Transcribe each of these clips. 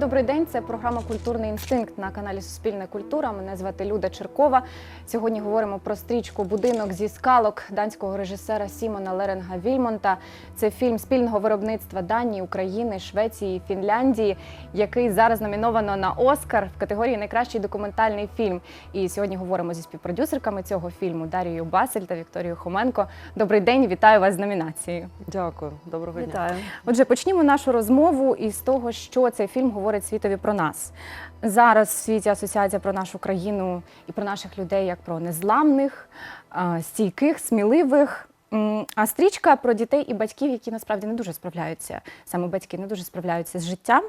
добрий день. Це програма Культурний інстинкт на каналі Суспільна культура. Мене звати Люда Черкова. Сьогодні говоримо про стрічку Будинок зі скалок данського режисера Сімона Леренга Вільмонта. Це фільм спільного виробництва Данії, України, Швеції, Фінляндії, який зараз номіновано на Оскар в категорії Найкращий документальний фільм. І сьогодні говоримо зі співпродюсерками цього фільму Дарією Басель та Вікторією Хоменко. Добрий день, вітаю вас з номінацією. Дякую, доброго дня. Вітаю. Отже, почнімо нашу розмову із того, що цей фільм говорить світові про нас. Зараз в світі асоціація про нашу країну і про наших людей як про незламних, стійких, сміливих. А стрічка про дітей і батьків, які насправді не дуже справляються, саме батьки не дуже справляються з життям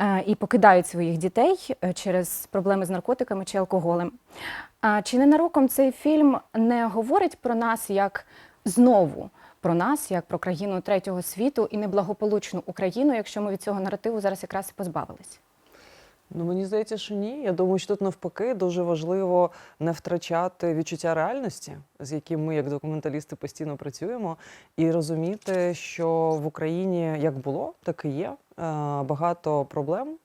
е, і покидають своїх дітей е, через проблеми з наркотиками чи алкоголем. Чи ненароком цей фільм не говорить про нас як знову про нас, як про країну третього світу і неблагополучну Україну, якщо ми від цього наративу зараз якраз і позбавились? Ну мені здається, що ні. Я думаю, що тут навпаки дуже важливо не втрачати відчуття реальності, з яким ми, як документалісти, постійно працюємо, і розуміти, що в Україні як було, так і є е, багато проблем.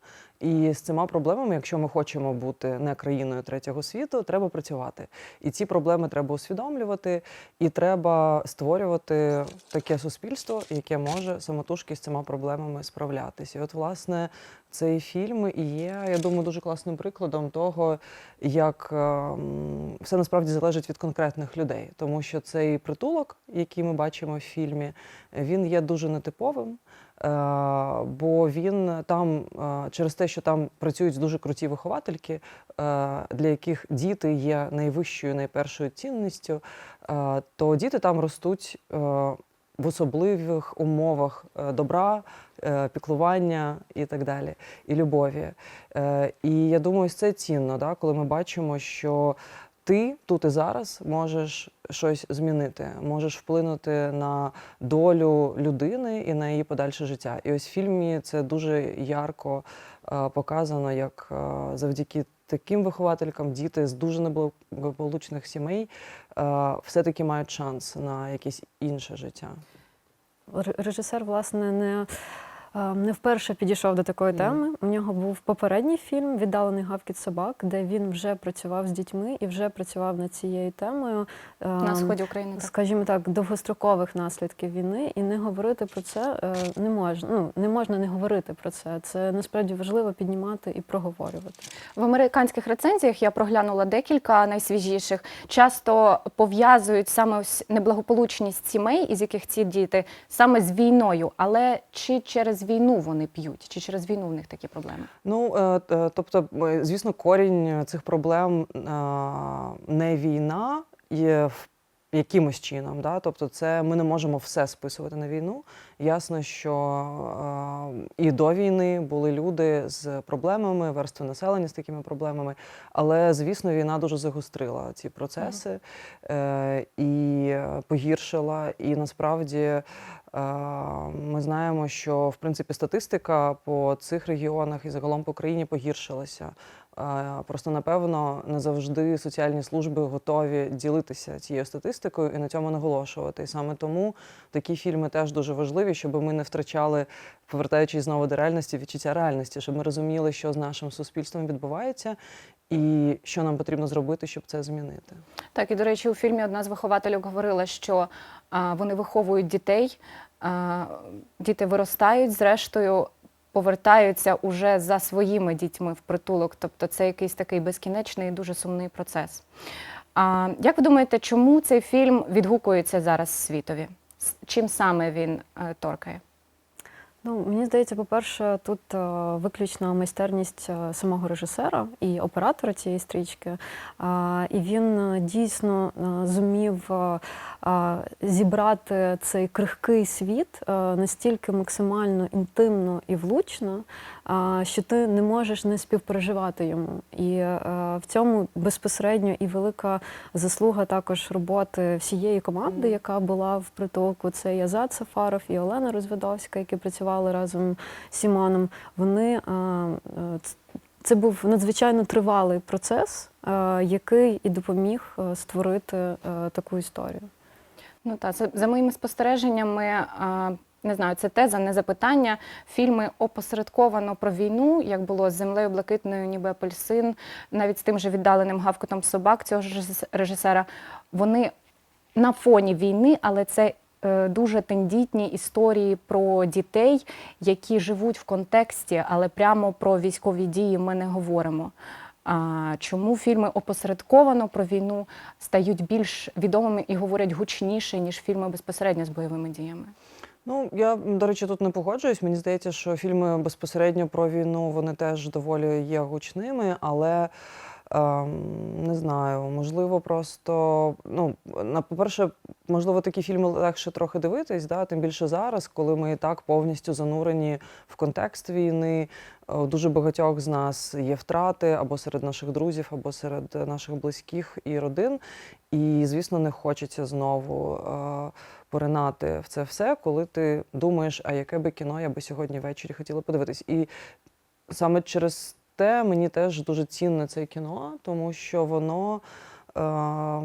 І з цими проблемами, якщо ми хочемо бути не країною третього світу, треба працювати. І ці проблеми треба усвідомлювати, і треба створювати таке суспільство, яке може самотужки з цими проблемами справлятися. І от, власне, цей фільм і є, я думаю, дуже класним прикладом того, як ем, все насправді залежить від конкретних людей, тому що цей притулок, який ми бачимо в фільмі, він є дуже нетиповим. Е, Бо він там е, через те, що там працюють дуже круті виховательки, е, для яких діти є найвищою, найпершою цінністю, то діти там ростуть в особливих умовах е, добра, е, піклування і так далі, і любові. Е, І я думаю, це цінно, да, коли ми бачимо, що ти тут і зараз можеш щось змінити, можеш вплинути на долю людини і на її подальше життя. І ось в фільмі це дуже ярко показано, як завдяки таким вихователькам діти з дуже неблагополучних сімей е, все-таки мають шанс на якесь інше життя. Режисер, власне, не, не вперше підійшов до такої теми. У нього був попередній фільм Віддалений гавкіт собак, де він вже працював з дітьми і вже працював над цією темою. е, На сході України так. Скажімо так, довгострокових наслідків війни, і не говорити про це е, не можна. Ну не можна не говорити про це. Це насправді важливо піднімати і проговорювати. В американських рецензіях я проглянула декілька найсвіжіших. Часто пов'язують саме ось неблагополучність сімей, із яких ці діти, саме з війною. Але чи через війну вони п'ють, чи через війну в них такі проблеми? Ну, е, тобто, звісно, корінь цих проблем е, не війна є в якимось чином. Да? Тобто, це ми не можемо все списувати на війну. Ясно, що е, і до війни були люди з проблемами, верстви населення з такими проблемами. Але, звісно, війна дуже загострила ці процеси е, і погіршила. І насправді е, ми знаємо, що в принципі статистика по цих регіонах і загалом по країні погіршилася. Просто напевно не завжди соціальні служби готові ділитися цією статистикою і на цьому наголошувати. І саме тому такі фільми теж дуже важливі, щоб ми не втрачали, повертаючись знову до реальності, відчуття реальності, щоб ми розуміли, що з нашим суспільством відбувається, і що нам потрібно зробити, щоб це змінити. Так, і до речі, у фільмі одна з виховательок говорила, що а, вони виховують дітей, а, діти виростають, зрештою повертаються уже за своїми дітьми в притулок. Тобто це якийсь такий безкінечний і дуже сумний процес. А, як ви думаєте, чому цей фільм відгукується зараз світові? Чим саме він е, торкає? Ну, мені здається, по-перше, тут е, виключна майстерність е, самого режисера і оператора цієї стрічки. А, і він е, дійсно е, зумів е, е, зібрати цей крихкий світ е, настільки максимально інтимно і влучно, е, що ти не можеш не співпереживати йому. І е, в цьому безпосередньо і велика заслуга також роботи всієї команди, яка була в притулку. Це і Азат Сафаров і Олена Розвідовська, які працювали разом з Сімоном. Вони е, е, це був надзвичайно тривалий процес, е, який і допоміг створити таку історію. Ну так, за, моїми спостереженнями, не знаю, це теза, не запитання. Фільми опосередковано про війну, як було з землею блакитною, ніби апельсин, навіть з тим же віддаленим гавкотом собак цього ж режисера. Вони на фоні війни, але це дуже тендітні історії про дітей, які живуть в контексті, але прямо про військові дії ми не говоримо. А чому фільми опосередковано про війну стають більш відомими і говорять гучніше, ніж фільми безпосередньо з бойовими діями? Ну, я, до речі, тут не погоджуюсь. Мені здається, що фільми безпосередньо про війну вони теж доволі є гучними, але не знаю, можливо, просто ну, на по-перше, можливо, такі фільми легше трохи дивитись, да? тим більше зараз, коли ми і так повністю занурені в контекст війни. Е, У дуже багатьох з нас є втрати або серед наших друзів, або серед наших близьких і родин. І, звісно, не хочеться знову е, поринати в це все, коли ти думаєш, а яке би кіно я би сьогодні ввечері хотіла подивитись. І саме через те мені теж дуже цінне це кіно, тому що воно. е,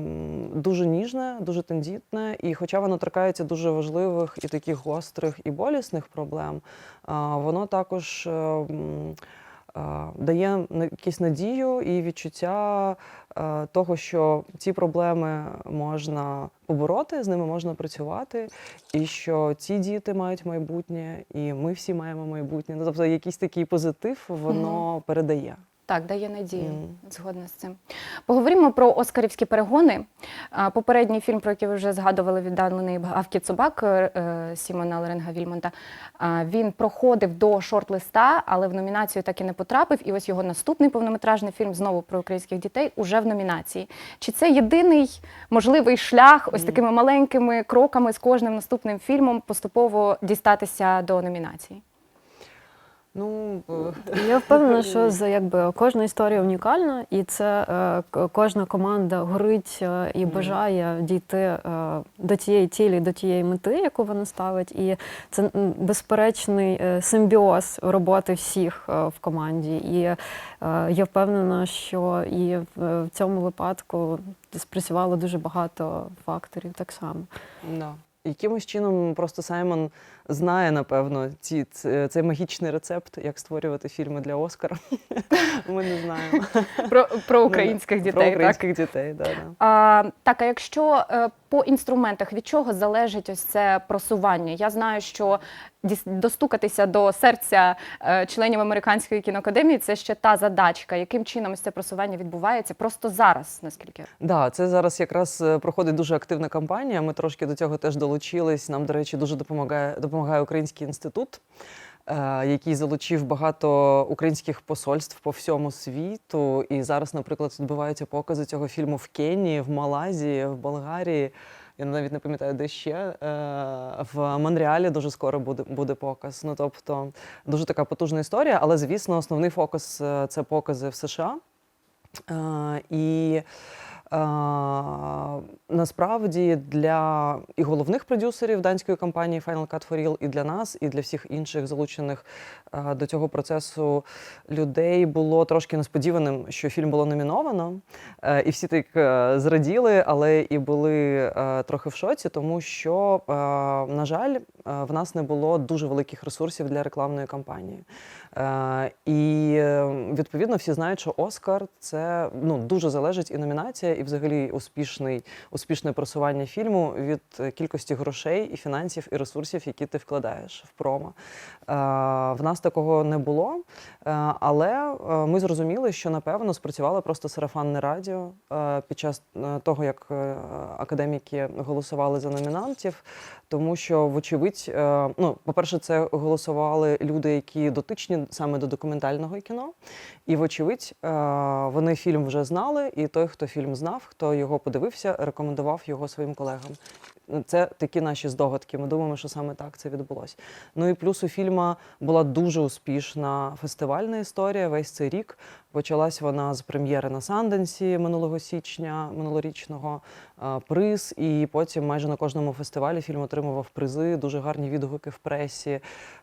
Дуже ніжне, дуже тендітне, і хоча воно торкається дуже важливих і таких гострих і болісних проблем, а, воно також е, е, дає якусь надію і відчуття того, що ці проблеми можна побороти, з ними можна працювати, і що ці діти мають майбутнє, і ми всі маємо майбутнє. Ну, тобто якийсь такий позитив воно передає. Так, дає надію. Мгм. Згодна з цим. Поговоримо про оскарівські перегони. Попередній фільм, про який ви вже згадували, віддалений «Гавкіт собак е, Сімона Лоренга Вільмонта. Він проходив до шорт-листа, але в номінацію так і не потрапив. І ось його наступний повнометражний фільм знову про українських дітей уже в номінації. Чи це єдиний можливий шлях, ось такими маленькими кроками з кожним наступним фільмом поступово дістатися до номінації? Ну, е, Я впевнена, що за якби кожна історія унікальна, і це е, кожна команда горить е, і бажає дійти е, до тієї цілі, до тієї мети, яку вона ставить. І це безперечний е, симбіоз роботи всіх е, в команді. І е, я впевнена, що і в, в цьому випадку спрацювало дуже багато факторів так само. Да. Якимось чином просто Саймон знає, напевно, ці, ц- цей магічний рецепт, як створювати фільми для Оскара. Ми не знаємо. Про, про українських дітей, Про так? дітей, да, да. А, так, а якщо е, по інструментах від чого залежить ось це просування? Я знаю, що достукатися до серця е, членів американської кіноакадемії це ще та задачка. Яким чином ось це просування відбувається просто зараз, наскільки Да, це зараз якраз е, проходить дуже активна кампанія. Ми трошки до цього теж долучились. Нам, до речі, дуже допомагає допомагає Український інститут, е, який залучив багато українських посольств по всьому світу. І зараз, наприклад, відбуваються покази цього фільму в Кенії, в Малайзії, в Болгарії. Я навіть не пам'ятаю, де ще е, в Монреалі дуже скоро буде буде показ. Ну тобто дуже така потужна історія. Але звісно, основний фокус е, це покази в США. І насправді для і головних продюсерів данської компанії Final Cut for Real, і для нас, і для всіх інших залучених е, до цього процесу людей було трошки несподіваним, що фільм було номіновано. Е, І всі так е, зраділи, але і були е, трохи в шоці, тому що, е, на жаль, е, в нас не було дуже великих ресурсів для рекламної кампанії. Е, І е, відповідно всі знають, що Оскар це ну дуже залежить і номінація, і взагалі успішний успішне просування фільму від кількості грошей і фінансів і ресурсів, які ти вкладаєш в промо. Е, В нас такого не було, е, але ми зрозуміли, що напевно спрацювало просто сарафанне радіо під час того, як академіки голосували за номінантів. Тому що, вочевидь, ну, по-перше, це голосували люди, які дотичні саме до документального кіно. І, вочевидь, е, вони фільм вже знали, і той, хто фільм знав, хто його подивився, рекомендував його своїм колегам. Це такі наші здогадки. Ми думаємо, що саме так це відбулося. Ну і плюс у фільма була дуже успішна фестивальна історія весь цей рік. Почалась вона з прем'єри на Санденсі минулого січня, минулорічного е, приз, і потім майже на кожному фестивалі фільм отримував призи, дуже гарні відгуки в пресі.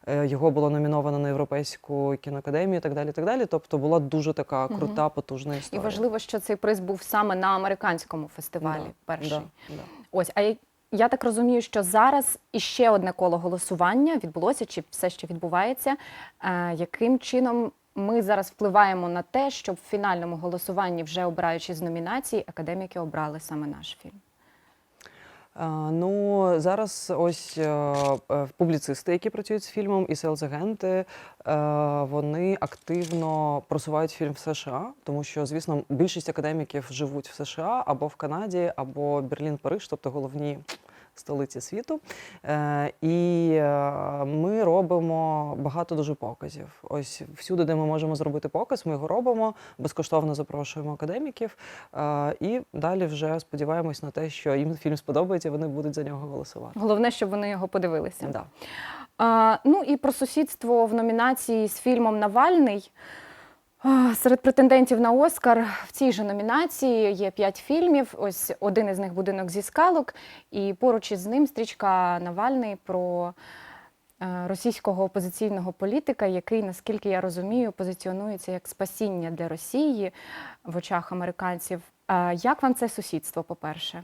Е, Його було номіновано на Європейську кіноакадемію і так далі. так далі. Тобто була дуже така крута, потужна історія. і важливо, що цей приз був саме на американському фестивалі. Да, перший. да, да. Ось, а я- так розумію, що зараз іще одне коло голосування відбулося, чи все ще відбувається. Е, яким чином ми зараз впливаємо на те, щоб в фінальному голосуванні, вже обираючи з номінацій, академіки обрали саме наш фільм? Ну зараз ось е, е, публіцисти, які працюють з фільмом, і селс-агенти, е, вони активно просувають фільм в США, тому що, звісно, більшість академіків живуть в США або в Канаді, або Берлін, Париж, тобто головні столиці світу. Е, І е, ми робимо багато дуже показів. Ось всюди, де ми можемо зробити показ, ми його робимо, безкоштовно запрошуємо академіків. Е, І далі вже сподіваємось на те, що їм фільм сподобається, вони будуть за нього голосувати. Головне, щоб вони його подивилися. Да. А, ну і про сусідство в номінації з фільмом Навальний. Серед претендентів на Оскар в цій же номінації є п'ять фільмів. Ось один із них будинок зі скалок, і поруч із ним стрічка Навальний про е, російського опозиційного політика, який, наскільки я розумію, позиціонується як спасіння для Росії в очах американців. Як вам це сусідство, по-перше?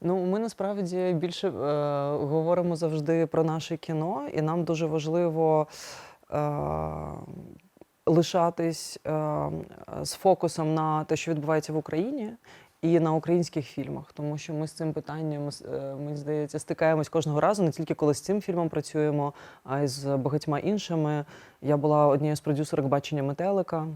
Ну, ми насправді більше е, говоримо завжди про наше кіно, і нам дуже важливо е, лишатись е, з фокусом на те, що відбувається в Україні. І на українських фільмах, тому що ми з цим питанням, е, мені здається, стикаємось кожного разу, не тільки коли з цим фільмом працюємо, а й з багатьма іншими. Я була однією з продюсерок бачення метелика,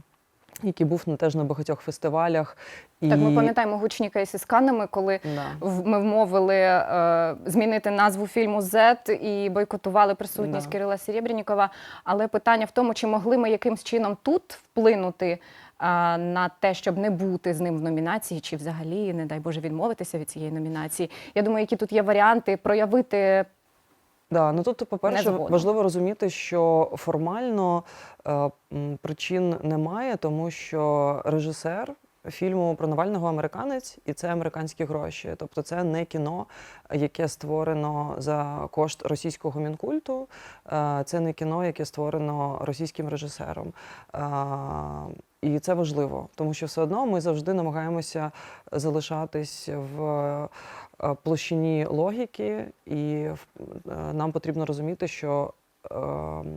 який був на теж на багатьох фестивалях. Так, ми пам'ятаємо гучні кейси з Каннами, коли Да. ми вмовили е, змінити назву фільму Z і бойкотували присутність Да. Кирила Серебрянікова. Але питання в тому, чи могли ми якимсь чином тут вплинути е, на те, щоб не бути з ним в номінації, чи взагалі, не дай Боже, відмовитися від цієї номінації. Я думаю, які тут є варіанти проявити Да, ну тут, по-перше, важливо розуміти, що формально е, причин немає, тому що режисер фільму про Навального американець, і це американські гроші. Тобто це не кіно, яке створено за кошт російського мінкульту, е, це не кіно, яке створено російським режисером. Е, І це важливо, тому що все одно ми завжди намагаємося залишатись в площині логіки, і е, нам потрібно розуміти, що е,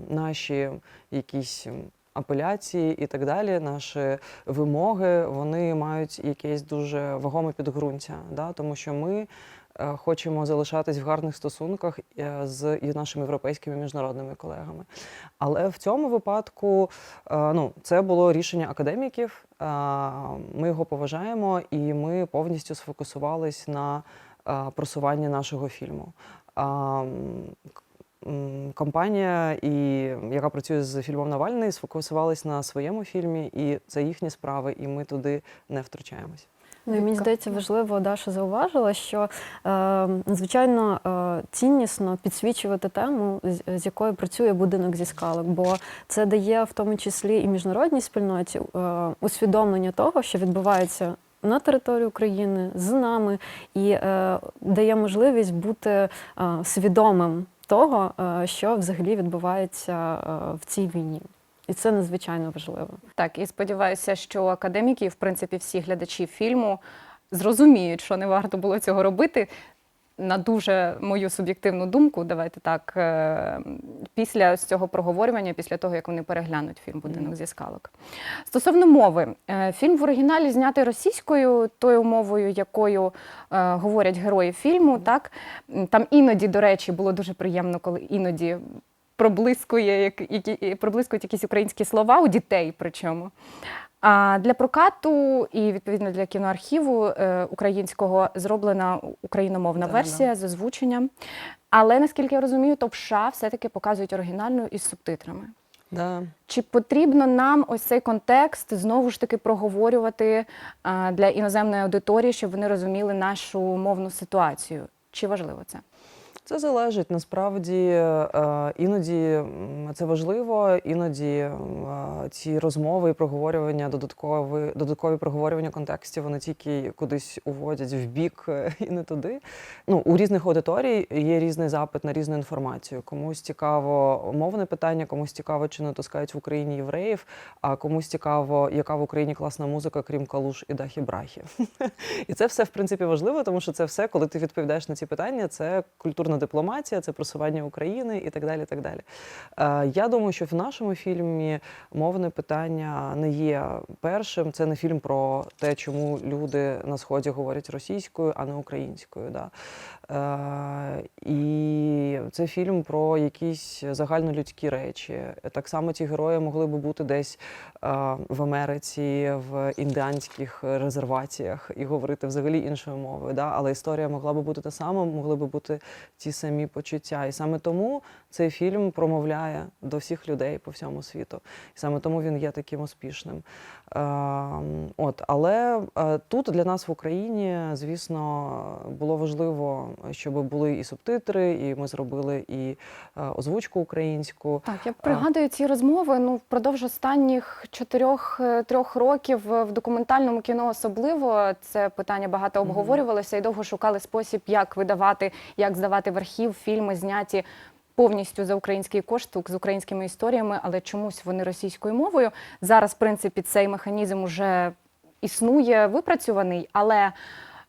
наші якісь апеляції і так далі, наші вимоги, вони мають якесь дуже вагоме підґрунтя, да? тому що ми е, хочемо залишатись в гарних стосунках е, з нашими європейськими міжнародними колегами. Але в цьому випадку е, ну, це було рішення академіків. е, Ми його поважаємо, і ми повністю сфокусувались на просуванні нашого фільму. Компанія, і, яка працює з фільмом Навальний, сфокусувалась на своєму фільмі, і це їхні справи, і ми туди не втручаємось. Ну, і мені здається, важливо, Даша зауважила, що е, звичайно е, ціннісно підсвічувати тему, з, з якою працює будинок зі скалок, бо це дає в тому числі і міжнародній спільноті е, усвідомлення того, що відбувається. На території України з нами і е, дає можливість бути е, свідомим того, е, що взагалі відбувається в цій війні, і це надзвичайно важливо. Так, і сподіваюся, що академіки, в принципі, всі глядачі фільму зрозуміють, що не варто було цього робити. На дуже мою суб'єктивну думку, давайте так, е, після цього проговорювання, після того, як вони переглянуть фільм Будинок зі скалок. Стосовно мови, е, фільм в оригіналі знятий російською, тою мовою, якою е, говорять герої фільму. Так? Там іноді, до речі, було дуже приємно, коли іноді проблискує, як- які, проблискують якісь українські слова у дітей, причому. А для прокату і відповідно для кіноархіву е, українського зроблена україномовна Да, версія з озвученням. Але наскільки я розумію, то в США все-таки показують оригінальну із субтитрами. Да. Чи потрібно нам ось цей контекст знову ж таки проговорювати а, для іноземної аудиторії, щоб вони розуміли нашу мовну ситуацію? Чи важливо це? Це залежить насправді е, іноді це важливо, іноді е, ці розмови і проговорювання, додаткові, додаткові проговорювання контекстів, вони тільки кудись уводять в бік е, і не туди. Ну, у різних аудиторій є різний запит на різну інформацію. Комусь цікаво мовне питання, комусь цікаво, чи не таскають в Україні євреїв, а комусь цікаво, яка в Україні класна музика, крім калуш і дахі брахи. І це все в принципі важливо, тому що це все, коли ти відповідаєш на ці питання, це культурна дипломатія, це просування України і так далі. І так далі. Е, Я думаю, що в нашому фільмі мовне питання не є першим. Це не фільм про те, чому люди на сході говорять російською, а не українською. Да. Е, І це фільм про якісь загальнолюдські речі. Так само ті герої могли би бути десь е, в Америці, в індіанських резерваціях і говорити взагалі іншою мовою. Да? Але історія могла би бути та сама, могли би бути ті самі почуття. І саме тому цей фільм промовляє до всіх людей по всьому світу. І саме тому він є таким успішним. Е, От, але тут для нас в Україні, звісно, було важливо, щоб були і субтитри, і ми зробили і е, озвучку українську. Так, я пригадую ці розмови. Ну, впродовж останніх чотирьох-трьох років е, в документальному кіно особливо це питання багато обговорювалося і довго шукали спосіб, як видавати, як здавати в архів фільми, зняті повністю за український кошт з українськими історіями, але чомусь вони російською мовою. Зараз, в принципі, цей механізм уже існує, випрацьований, але.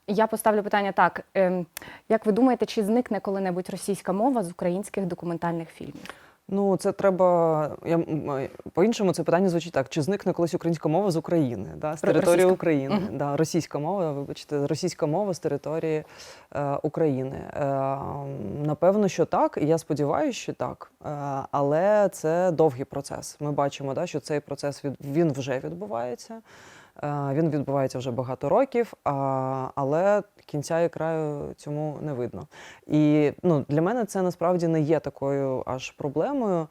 Я поставлю питання так: ем, як ви думаєте, чи зникне коли-небудь російська мова з українських документальних фільмів? Ну, це треба. Я по-іншому це питання звучить так: чи зникне колись українська мова з України, да, з території російська. України? Мгм. Да, російська мова, вибачте, російська мова з території е, України. Е, напевно, що так, і я сподіваюся, що так. Е, але це довгий процес. Ми бачимо, да, що цей процес від, він вже відбувається. Е, Він відбувається вже багато років, але кінця і краю цьому не видно. І ну, для мене це насправді не є такою аж проблемою.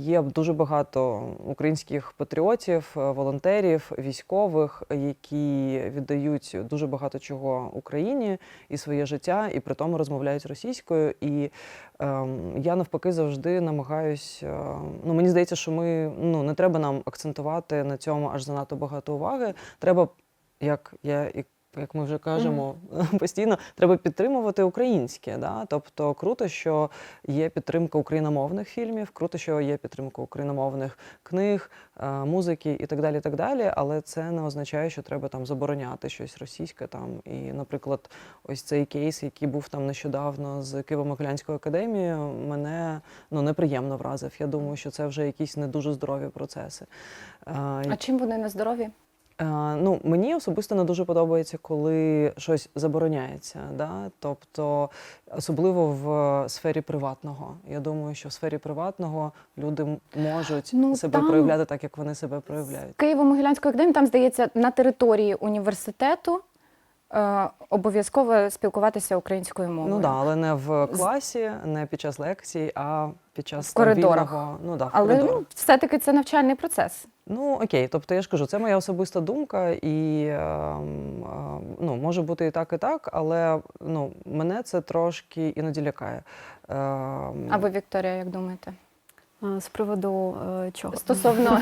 Є дуже багато українських патріотів, е, волонтерів, військових, які віддають дуже багато чого Україні і своє життя, і при тому розмовляють російською. І ем, я навпаки завжди намагаюсь. е, ну мені здається, що ми ну не треба нам акцентувати на цьому аж занадто багато уваги. Треба, як я і як ми вже кажемо постійно, треба підтримувати українське. Да? Тобто круто, що є підтримка україномовних фільмів, круто, що є підтримка україномовних книг, е, музики і так далі. і так далі. Але це не означає, що треба там забороняти щось російське. Там. І, наприклад, ось цей кейс, який був там нещодавно з Києво-Могилянською академією, мене ну, неприємно вразив. Я думаю, що це вже якісь не дуже здорові процеси. Е, А чим вони нездорові? Е, Ну, мені особисто не дуже подобається, коли щось забороняється. Да? Тобто, особливо в сфері приватного. Я думаю, що в сфері приватного люди можуть Ну, себе там- проявляти так, як вони себе проявляють. Києво-Могилянської академії, там, здається, на території університету е, обов'язково спілкуватися українською мовою. Ну да, але не в класі, не під час лекцій, а під час В коридорах. вільного- Ну, да, в Але коридорах. ну, все-таки це навчальний процес. Ну окей, тобто я ж кажу, це моя особиста думка, і ем, ем, ну, може бути і так, і так, але ну, мене це трошки іноді лякає. Ем, А ви, Вікторія, як думаєте? А, З приводу е, чого? Стосовно,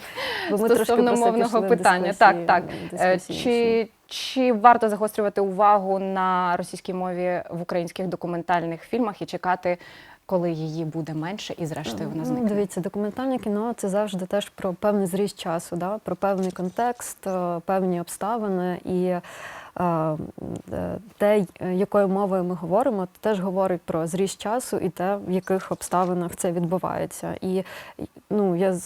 Бо ми трошки стосовно просто мовного пішли в питання. Так, дискусії- так. Е, Чи, чи варто загострювати увагу на російській мові в українських документальних фільмах і чекати, коли її буде менше, і зрештою вона Ну, зникне? Дивіться, документальне кіно це завжди теж про певний зріст часу, да? про певний контекст, е, певні обставини і. е, Те, якою мовою ми говоримо, теж говорить про зріст часу і те, в яких обставинах це відбувається. І ну, я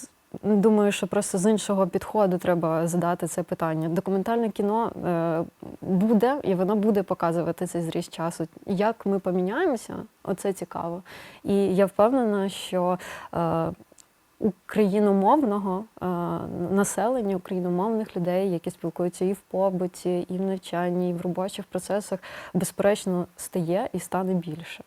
думаю, що просто з іншого підходу треба задати це питання. Документальне кіно е, буде і воно буде показувати цей зріз часу. Як ми поміняємося, оце цікаво. І я впевнена, що е, україномовного е, населення, україномовних людей, які спілкуються і в побуті, і в навчанні, і в робочих процесах, безперечно, стає і стане більше.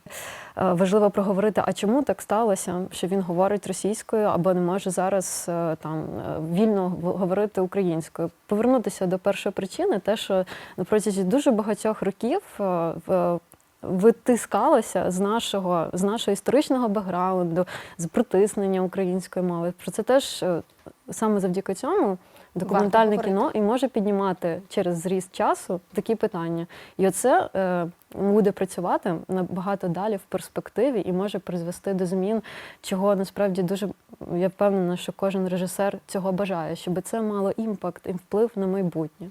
Е, Важливо проговорити, а чому так сталося, що він говорить російською або не може зараз е, там е, вільно говорити українською. Повернутися до першої причини, те, що на протязі дуже багатьох років е, в витискалося з нашого, з нашого історичного бекграунду, з притиснення української мови. Про це теж е, саме завдяки цьому документальне кіно і може піднімати через зріст часу такі питання. І оце е, буде працювати набагато далі в перспективі і може призвести до змін, чого насправді дуже я впевнена, що кожен режисер цього бажає, щоб це мало імпакт і вплив на майбутнє.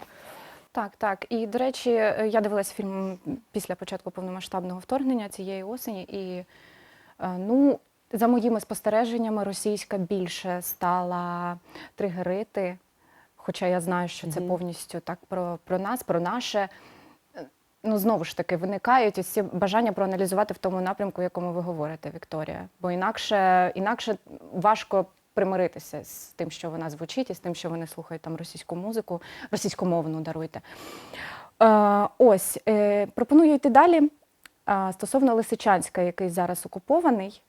Так, так. І до речі, е, я дивилася фільм після початку повномасштабного вторгнення цієї осені, і е, ну, за моїми спостереженнями, російська більше стала тригерити. Хоча я знаю, що це повністю так про, про нас, про наше. Е, Ну, знову ж таки, виникають ці бажання проаналізувати в тому напрямку, в якому ви говорите, Вікторія. Бо інакше, інакше важко примиритися з тим, що вона звучить, і з тим, що вони слухають там російську музику, російськомовну даруйте. Е, ось е, пропоную йти далі. Стосовно Лисичанська, який зараз окупований.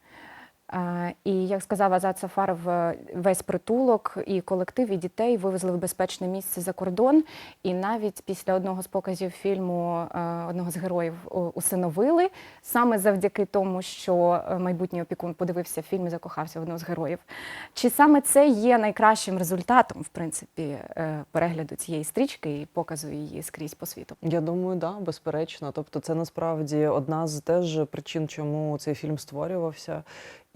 І як сказав Азат Сафаров, е, весь притулок і колектив, і дітей вивезли в безпечне місце за кордон. І навіть після одного з показів фільму е, одного з героїв усиновили саме завдяки тому, що е, майбутній опікун подивився фільм і закохався в одного з героїв. Чи саме це є найкращим результатом, в принципі, перегляду цієї стрічки і показу її скрізь по світу? Я думаю, да, безперечно. Тобто, це насправді одна з теж причин, чому цей фільм створювався.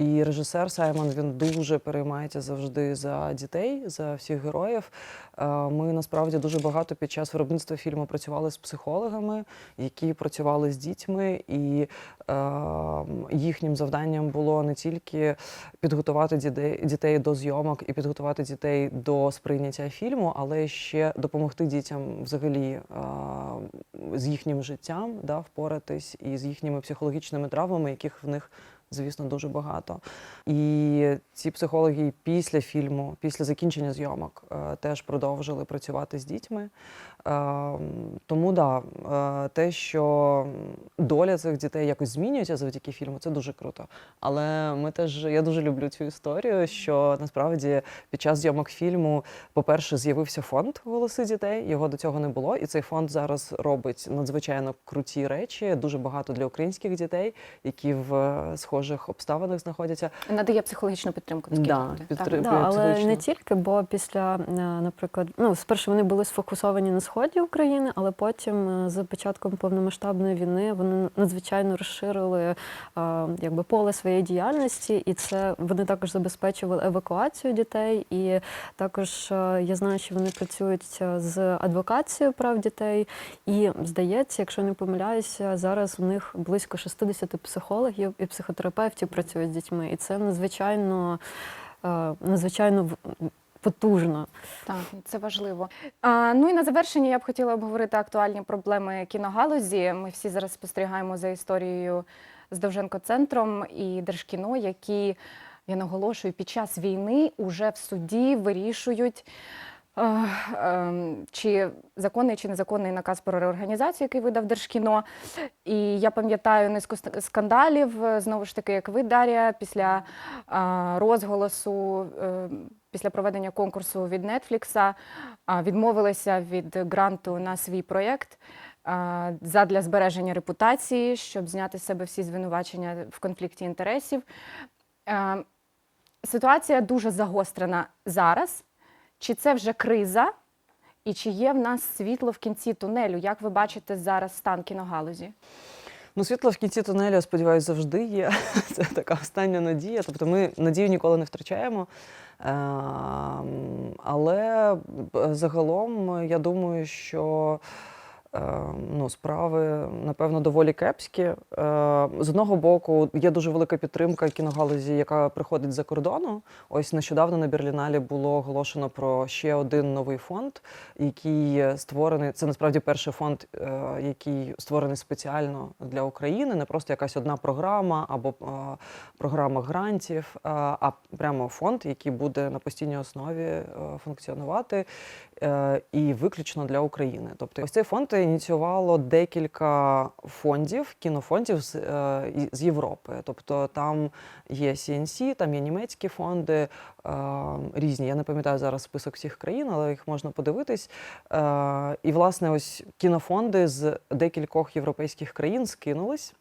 І режисер Саймон він дуже переймається завжди за дітей, за всіх героїв. Е, Ми насправді дуже багато під час виробництва фільму працювали з психологами, які працювали з дітьми, і е, їхнім завданням було не тільки підготувати дітей, до зйомок і підготувати дітей до сприйняття фільму, але ще допомогти дітям взагалі е, з їхнім життям да, впоратись і з їхніми психологічними травмами, яких в них звісно, дуже багато. І ці психологи після фільму, після закінчення зйомок, е, теж продовжили працювати з дітьми. Е, Тому да, е, те, що доля цих дітей якось змінюється завдяки фільму, це дуже круто. Але ми теж я дуже люблю цю історію, що насправді під час зйомок фільму, по-перше, з'явився фонд голоси дітей. Його до цього не було, і цей фонд зараз робить надзвичайно круті речі, дуже багато для українських дітей, які в е, схожих обставинах знаходяться. Надає психологічну підтримку. наскільки Да, підтримку. Так. Да, але не тільки, бо після, е, наприклад, ну, спершу вони були сфокусовані на сході України, але потім е, з початком повномасштабної війни вони надзвичайно розширили е, якби поле своєї діяльності, і це вони також забезпечували евакуацію дітей. І також я знаю, що вони працюють з адвокацією прав дітей. І здається, якщо не помиляюся, зараз у них близько 60 психологів і психотерапевтів працюють з дітьми. І це надзвичайно, е, надзвичайно потужно. Так, це важливо. А, ну і на завершення я б хотіла обговорити актуальні проблеми кіногалузі. Ми всі зараз спостерігаємо за історією з Довженко-центром і Держкіно, які, я наголошую, під час війни уже в суді вирішують. Е, ем, Чи законний чи незаконний наказ про реорганізацію, який видав Держкіно. І я пам'ятаю низку скандалів, е, знову ж таки, як ви, Дар'я, після розголосу, е, після проведення конкурсу від Нетфлікса відмовилися від гранту на свій проєкт а, задля збереження репутації, щоб зняти з себе всі звинувачення в конфлікті інтересів. Ситуація дуже загострена зараз. Чи це вже криза? І чи є в нас світло в кінці тунелю? Як ви бачите зараз стан кіногалузі? Ну, світло в кінці тунелю, я сподіваюся, завжди є. Це така остання надія. Тобто ми надію ніколи не втрачаємо. Ем, Але загалом я думаю, що ну, справи, напевно, доволі кепські. Е, З одного боку, є дуже велика підтримка кіногалузі, яка приходить з-за кордону. Ось нещодавно на Берліналі було оголошено про ще один новий фонд, який створений. Це насправді перший фонд, е, який створений спеціально для України, не просто якась одна програма або е, програма грантів, е, а прямо фонд, який буде на постійній основі е, функціонувати е, і виключно для України. Тобто, ось цей фонд ініціювало декілька фондів, кінофондів з, е, з Європи. Тобто там є CNC, там є німецькі фонди, різні. Я не пам'ятаю зараз список всіх країн, але їх можна подивитись. І, власне, ось кінофонди з декількох європейських країн скинулись.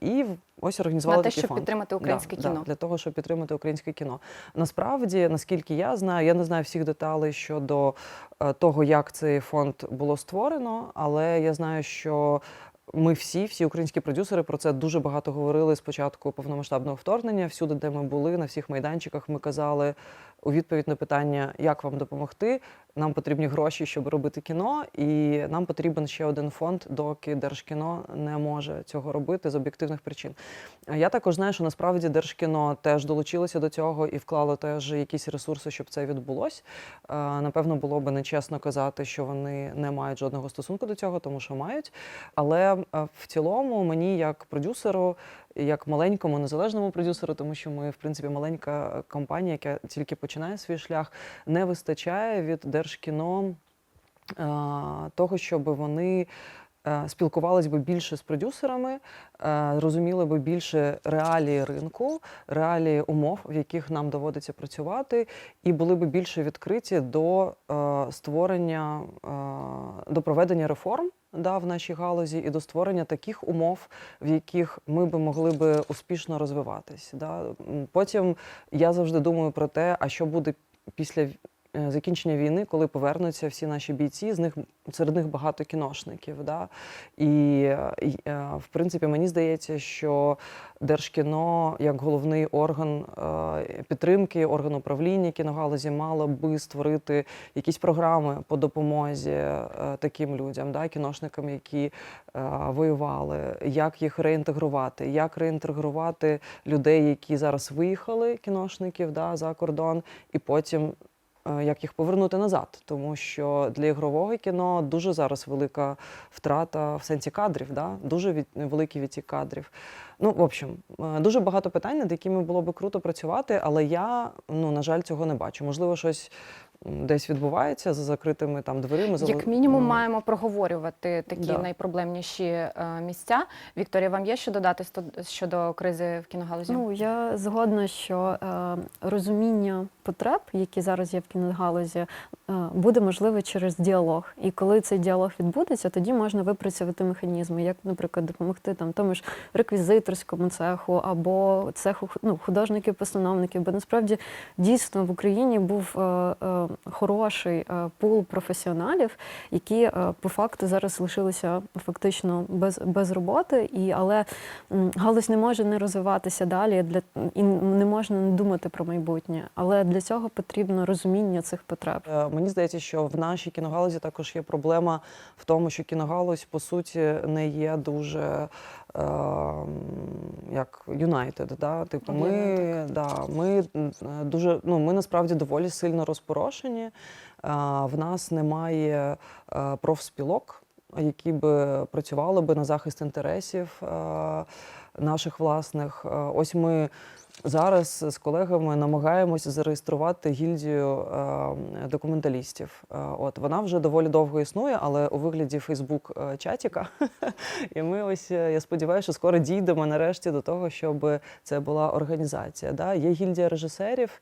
І ось організували На те, такий щоб фонд. підтримати українське Да, кіно. Да, для того, щоб підтримати українське кіно. Насправді, наскільки я знаю, я не знаю всіх деталей щодо е, того, як цей фонд було створено, але я знаю, що. Ми всі, всі українські продюсери про це дуже багато говорили з початку повномасштабного вторгнення. Всюди, де ми були, на всіх майданчиках, ми казали у відповідь на питання, як вам допомогти. Нам потрібні гроші, щоб робити кіно, і нам потрібен ще один фонд, доки Держкіно не може цього робити з об'єктивних причин. Я також знаю, що насправді Держкіно теж долучилося до цього і вклало теж якісь ресурси, щоб це відбулося. Напевно, було би нечесно казати, що вони не мають жодного стосунку до цього, тому що мають. Але е, в цілому мені, як продюсеру, як маленькому незалежному продюсеру, тому що ми, в принципі, маленька компанія, яка тільки починає свій шлях, не вистачає від Держкіно того, щоб вони е, спілкувались би більше з продюсерами, е, розуміли би більше реалії ринку, реалії умов, в яких нам доводиться працювати, і були би більше відкриті до е, створення, до проведення реформ. Да, в нашій галузі і до створення таких умов, в яких ми би могли би успішно розвиватись. Да. Потім я завжди думаю про те, а що буде після закінчення війни, коли повернуться всі наші бійці, з них серед них багато кіношників. Да? І, е, і, е, в принципі, мені здається, що Держкіно як головний орган е, підтримки, орган управління кіногалузі мало би створити якісь програми по допомозі е, таким людям, да? кіношникам, які е, воювали, як їх реінтегрувати, як реінтегрувати людей, які зараз виїхали, кіношників да, за кордон, і потім е, як їх повернути назад, тому що для ігрового кіно дуже зараз велика втрата в сенсі кадрів, да? дуже від, великий відтік кадрів. Ну, в общем, е, дуже багато питань, над якими було би круто працювати, але я, ну, на жаль, цього не бачу. Можливо, щось десь відбувається за закритими там дверима. за- Як мінімум, м, маємо проговорювати такі Да. найпроблемніші е, місця. Вікторія, вам є що додати сто- щодо кризи в кіногалузі? Ну я згодна, що е, розуміння потреб, які зараз є в кіногалузі, е, буде можливе через діалог. І коли цей діалог відбудеться, тоді можна випрацювати механізми, як, наприклад, допомогти там тому ж реквізиторському цеху або цеху ну, художників-постановників. Бо насправді дійсно в Україні був е, е, хороший е, пул професіоналів, які е, по факту зараз лишилися фактично без, без роботи, і але галузь не може не розвиватися далі для і не можна не думати про майбутнє. Але для цього потрібно розуміння цих потреб. Е, Мені здається, що в нашій кіногалузі також є проблема в тому, що кіногалузь по суті не є дуже як Юнайтед, Да? Типу, ми, да, ми е, дуже ну ми насправді доволі сильно розпорошені. Е, В нас немає е, профспілок, які би працювали би на захист інтересів наших власних. Ось ми зараз з колегами намагаємося зареєструвати гільдію е, документалістів. Е, От вона вже доволі довго існує, але у вигляді Фейсбук е, чатіка. І ми ось е, я сподіваюся, що скоро дійдемо нарешті до того, щоб це була організація. Да? Є гільдія режисерів.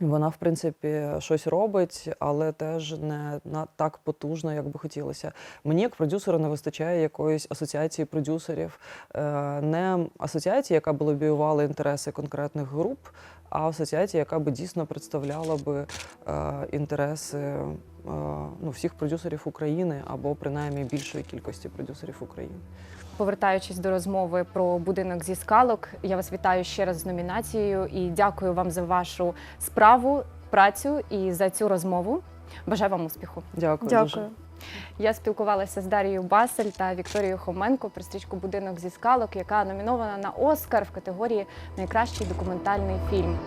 Вона, в принципі, щось робить, але теж не на так потужно, як би хотілося. Мені, як продюсеру, не вистачає якоїсь асоціації продюсерів, Е, не асоціації, яка б лобіювала інтереси конкретних груп, а асоціація, яка би дійсно представляла би е, інтереси е, ну, всіх продюсерів України або принаймні більшої кількості продюсерів України. Повертаючись до розмови про будинок зі скалок, я вас вітаю ще раз з номінацією і дякую вам за вашу справу, працю і за цю розмову. Бажаю вам успіху. Дякую. Дуже. Я спілкувалася з Дарією Басель та Вікторією Хоменко про стрічку Будинок зі скалок, яка номінована на Оскар в категорії Найкращий документальний фільм.